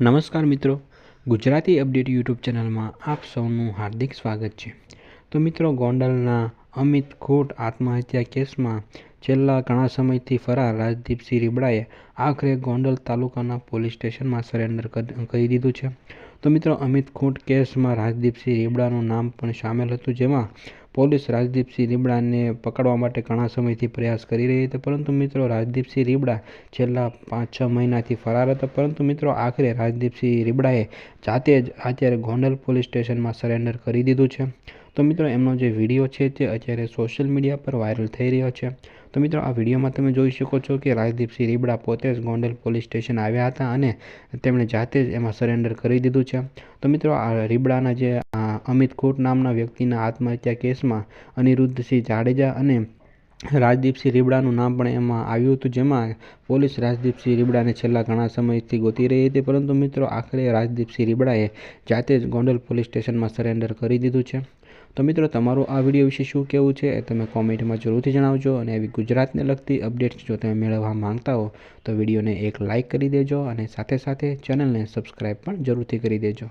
નમસ્કાર મિત્રો. Gujarati update YouTube ચેનલમાં આપ સૌનું હાર્દિક સ્વાગત છે. તો મિત્રો, ગોંડલના અમિત ખોટ આત્મહત્યા કેસમાં છેલ્લા ઘણા સમયથી ફરાર રાજદીપસિંહ રીબડાએ આખરે ગોંડલ તાલુકાના પોલીસ સ્ટેશનમાં સરેન્ડર કરી દીધું છે. તો મિત્રો, અમિત ખોટ કેસમાં રાજદીપસિંહ રીબડાનું નામ પણ સામેલ હતું, જેમાં પોલીસ રાજદીપસિંહ રીબડાને પકડવા માટે ઘણા સમયથી પ્રયાસ કરી રહી હતી, પરંતુ મિત્રો રાજદીપસિંહ રીબડા છેલ્લા પાંચ છ મહિનાથી ફરાર હતા. પરંતુ મિત્રો આખરે રાજદીપસિંહ રીબડાએ જાતે જ અત્યારે ગોંડલ પોલીસ સ્ટેશનમાં સરેન્ડર કરી દીધું છે. તો મિત્રો, એમનો જે વીડિયો છે તે અત્યારે સોશિયલ મીડિયા પર વાયરલ થઈ રહ્યો છે. તો મિત્રો, આ વિડીયોમાં તમે જોઈ શકો છો કે રાજદીપસિંહ રીબડા પોતે જ ગોંડલ પોલીસ સ્ટેશન આવ્યા હતા અને તેમણે જાતે જ એમાં સરેન્ડર કરી દીધું છે. તો મિત્રો, આ રીબડાના જે અમિત ખોટ નામના વ્યક્તિના આત્મહત્યા કેસમાં અનિરુદ્ધસિંહ જાડેજા અને રાજદીપસિંહ રીબડાનું નામ પણ એમાં આવ્યું હતું, જેમાં પોલીસ રાજદીપસિંહ રીબડાને છેલ્લા ઘણા સમયથી ગોતી રહી હતી. પરંતુ મિત્રો, આખરે રાજદીપસિંહ રીબડાએ જાતે જ ગોંડલ પોલીસ સ્ટેશનમાં સરેન્ડર કરી દીધું છે. તો મિત્રો, તમારું આ વીડિયો વિશે શું કહેવું છે એ તમે કોમેન્ટમાં જરૂરથી જણાવજો અને એવી ગુજરાતને લગતી અપડેટ્સ જો તમે મેળવવા માંગતા હો, તો વિડીયોને એક લાઇક કરી દેજો અને સાથે સાથે ચેનલને સબસ્ક્રાઈબ પણ જરૂરથી કરી દેજો.